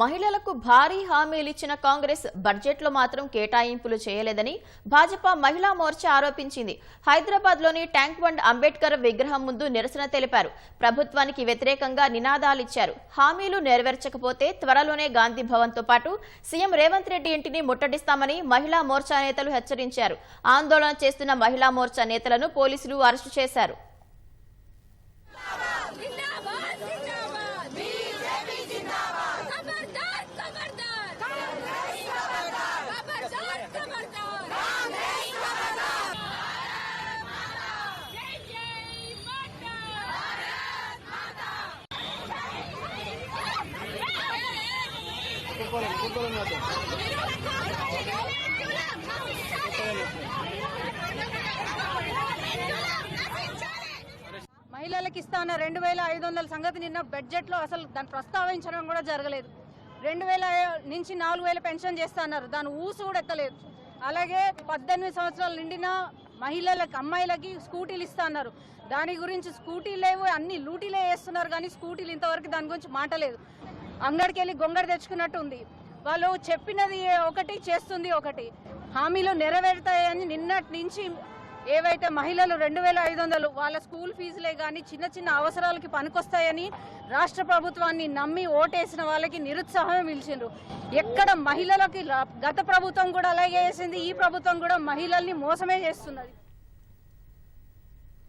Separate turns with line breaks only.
మహిళలకు భారీ హామీలు ఇచ్చిన కాంగ్రెస్ బడ్జెట్లో మాత్రం కేటాయింపులు చేయలేదని భాజపా మహిళా మోర్చా ఆరోపించింది. హైదరాబాద్లోని ట్యాంక్ బండ్ అంబేద్కర్ విగ్రహం ముందు నిరసన తెలిపారు. ప్రభుత్వానికి వ్యతిరేకంగా నినాదాలిచ్చారు. హామీలు నెరవేర్చకపోతే త్వరలోనే గాంధీ భవన్తో పాటు సీఎం రేవంత్ రెడ్డి ఇంటిని ముట్టడిస్తామని మహిళా మోర్చా నేతలు హెచ్చరించారు. ఆందోళన చేస్తున్న మహిళా మోర్చా నేతలను పోలీసులు అరెస్టు చేశారు.
మహిళలకు ఇస్తాన రెండు వేల ఐదు వందల సంగతి నిన్న బడ్జెట్లో అసలు దాన్ని ప్రస్తావించడం కూడా జరగలేదు. రెండు వేల నుంచి నాలుగు వేల పెన్షన్ చేస్తా అన్నారు. దాని ఊసు కూడా ఎత్తలేదు అలాగే పద్దెనిమిది సంవత్సరాలు నిండిన మహిళలకు అమ్మాయిలకి స్కూటీలు ఇస్తా అన్నారు. దాని గురించి స్కూటీలు లేవు అన్ని లూటీలే వేస్తున్నారు కానీ స్కూటీలు ఇంతవరకు దాని గురించి మాటలేదు. అంగడికి వెళ్ళి గొంగడి తెచ్చుకున్నట్టు ఉంది వాళ్ళు చెప్పినది ఒకటి చేస్తుంది ఒకటి. హామీలు నెరవేరుతాయని నిన్నటి నుంచి ఏవైతే మహిళలు రెండు వేల ఐదు వందలు వాళ్ళ స్కూల్ ఫీజులే కానీ చిన్న చిన్న అవసరాలకి పనికొస్తాయని రాష్ట్ర ప్రభుత్వాన్ని నమ్మి ఓటేసిన వాళ్ళకి నిరుత్సాహం పిలిచిండ్రు ఎక్కడ మహిళలకి గత ప్రభుత్వం కూడా అలాగే చేసింది ఈ ప్రభుత్వం కూడా మహిళల్ని మోసమే చేస్తున్నది.